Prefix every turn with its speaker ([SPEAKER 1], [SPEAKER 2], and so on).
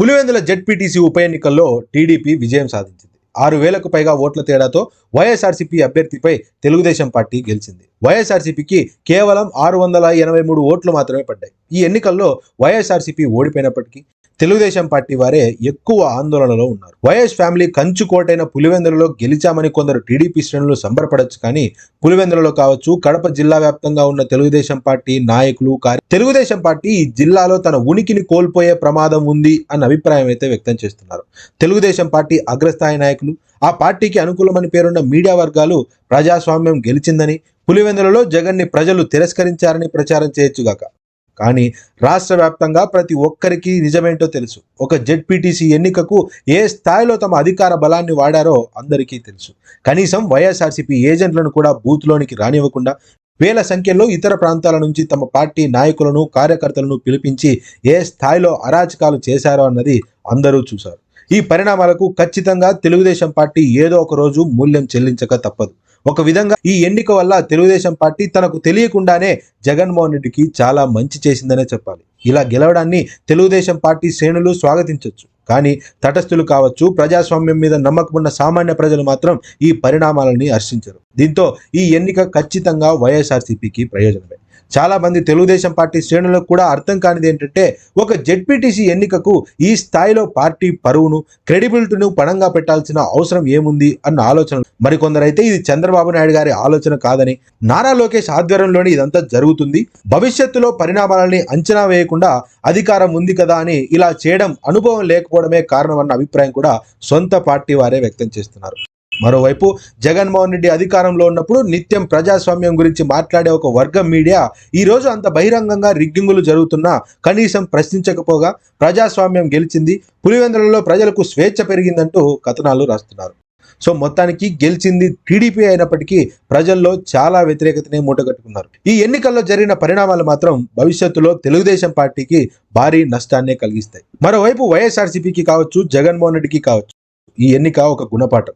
[SPEAKER 1] Pulivendula ZPTC ఉప ఎన్నికల్లో TDP విజయం సాధించింది. ఆరు వేలకు పైగా ఓట్ల తేడాతో వైఎస్ఆర్సీపీ అభ్యర్థిపై తెలుగుదేశం పార్టీ గెలిచింది. వైఎస్ఆర్సీపీకి కేవలం ఆరు వందల ఎనభై మూడు ఓట్లు మాత్రమే పడ్డాయి. ఈ ఎన్నికల్లో వైఎస్ఆర్సీపీ ఓడిపోయినప్పటికీ తెలుగుదేశం పార్టీ వారే ఎక్కువ ఆందోళనలో ఉన్నారు. వైఎస్ ఫ్యామిలీ కంచుకోటైన పులివెందులలో గెలిచామని కొందరు టీడీపీ శ్రేణులు సంబరపడచ్చు కానీ పులివెందులలో కావచ్చు కడప జిల్లా వ్యాప్తంగా ఉన్న తెలుగుదేశం పార్టీ నాయకులు కార్య తెలుగుదేశం పార్టీ ఈ జిల్లాలో తన ఉనికిని కోల్పోయే ప్రమాదం ఉంది అన్న అభిప్రాయం అయితే వ్యక్తం చేస్తున్నారు. తెలుగుదేశం పార్టీ అగ్రస్థాయి నాయకులు ఆ పార్టీకి అనుకూలమని పేరున్న మీడియా వర్గాలు ప్రజాస్వామ్యం గెలిచిందని పులివెందులలో జగన్ని ప్రజలు తిరస్కరించారని ప్రచారం చేయొచ్చుగాక కానీ రాష్ట్ర వ్యాప్తంగా ప్రతి ఒక్కరికి నిజమేంటో తెలుసు. ఒక జెడ్పీటీసీ ఎన్నికకు ఏ స్థాయిలో తమ అధికార బలాన్ని వాడారో అందరికీ తెలుసు. కనీసం వైఎస్ఆర్సీపీ ఏజెంట్లను కూడా బూత్లోనికి రానివ్వకుండా వేల సంఖ్యలో ఇతర ప్రాంతాల నుంచి తమ పార్టీ నాయకులను కార్యకర్తలను పిలిపించి ఏ స్థాయిలో అరాచకాలు చేశారో అన్నది అందరూ చూశారు. ఈ పరిణామాలకు ఖచ్చితంగా తెలుగుదేశం పార్టీ ఏదో ఒక రోజు మూల్యం చెల్లించక తప్పదు. ఒక విధంగా ఈ ఎన్నిక వల్ల తెలుగుదేశం పార్టీ తనకు తెలియకుండానే జగన్మోహన్ రెడ్డికి చాలా మంచి చేసిందనే చెప్పాలి. ఇలా గెలవడాన్ని తెలుగుదేశం పార్టీ శ్రేణులు స్వాగతించవచ్చు కానీ తటస్థులు కావచ్చు ప్రజాస్వామ్యం మీద నమ్మకం ఉన్న సామాన్య ప్రజలు మాత్రం ఈ పరిణామాలని హర్షించరు. దీంతో ఈ ఎన్నిక ఖచ్చితంగా వైఎస్ఆర్సీపీకి ప్రయోజనమే. చాలా మంది తెలుగుదేశం పార్టీ శ్రేణులకు కూడా అర్థం కానిది ఏంటంటే ఒక జెడ్పీటీసీ ఎన్నికకు ఈ స్థాయిలో పార్టీ పరువును క్రెడిబిలిటీను పణంగా పెట్టాల్సిన అవసరం ఏముంది అన్న ఆలోచన. మరికొందరైతే ఇది చంద్రబాబు నాయుడు గారి ఆలోచన కాదని. నారా లోకేష్ ఆధ్వర్యంలోనే ఇదంతా జరుగుతుంది. భవిష్యత్తులో పరిణామాలని అంచనా వేయకుండా అధికారం ఉంది కదా అని ఇలా చేయడం అనుభవం లేకపోవడమే కారణమన్న అభిప్రాయం కూడా సొంత పార్టీ వారే వ్యక్తం చేస్తున్నారు. మరోవైపు జగన్మోహన్ రెడ్డి అధికారంలో ఉన్నప్పుడు నిత్యం ప్రజాస్వామ్యం గురించి మాట్లాడే ఒక వర్గం మీడియా ఈ రోజు అంత బహిరంగంగా రిగ్గింగులు జరుగుతున్నా కనీసం ప్రశ్నించకపోగా ప్రజాస్వామ్యం గెలిచింది పులివెందులలో ప్రజలకు స్వేచ్ఛ పెరిగిందంటూ కథనాలు రాస్తున్నారు. సో మొత్తానికి గెలిచింది టీడీపీ అయినప్పటికీ ప్రజల్లో చాలా వ్యతిరేకతనే మూటగట్టుకున్నారు. ఈ ఎన్నికల్లో జరిగిన పరిణామాలు మాత్రం భవిష్యత్తులో తెలుగుదేశం పార్టీకి భారీ నష్టాన్నే కలిగిస్తాయి. మరోవైపు వైఎస్ఆర్సీపీకి కావచ్చు జగన్మోహన్ రెడ్డికి కావచ్చు ఈ ఎన్నిక ఒక గుణపాఠం.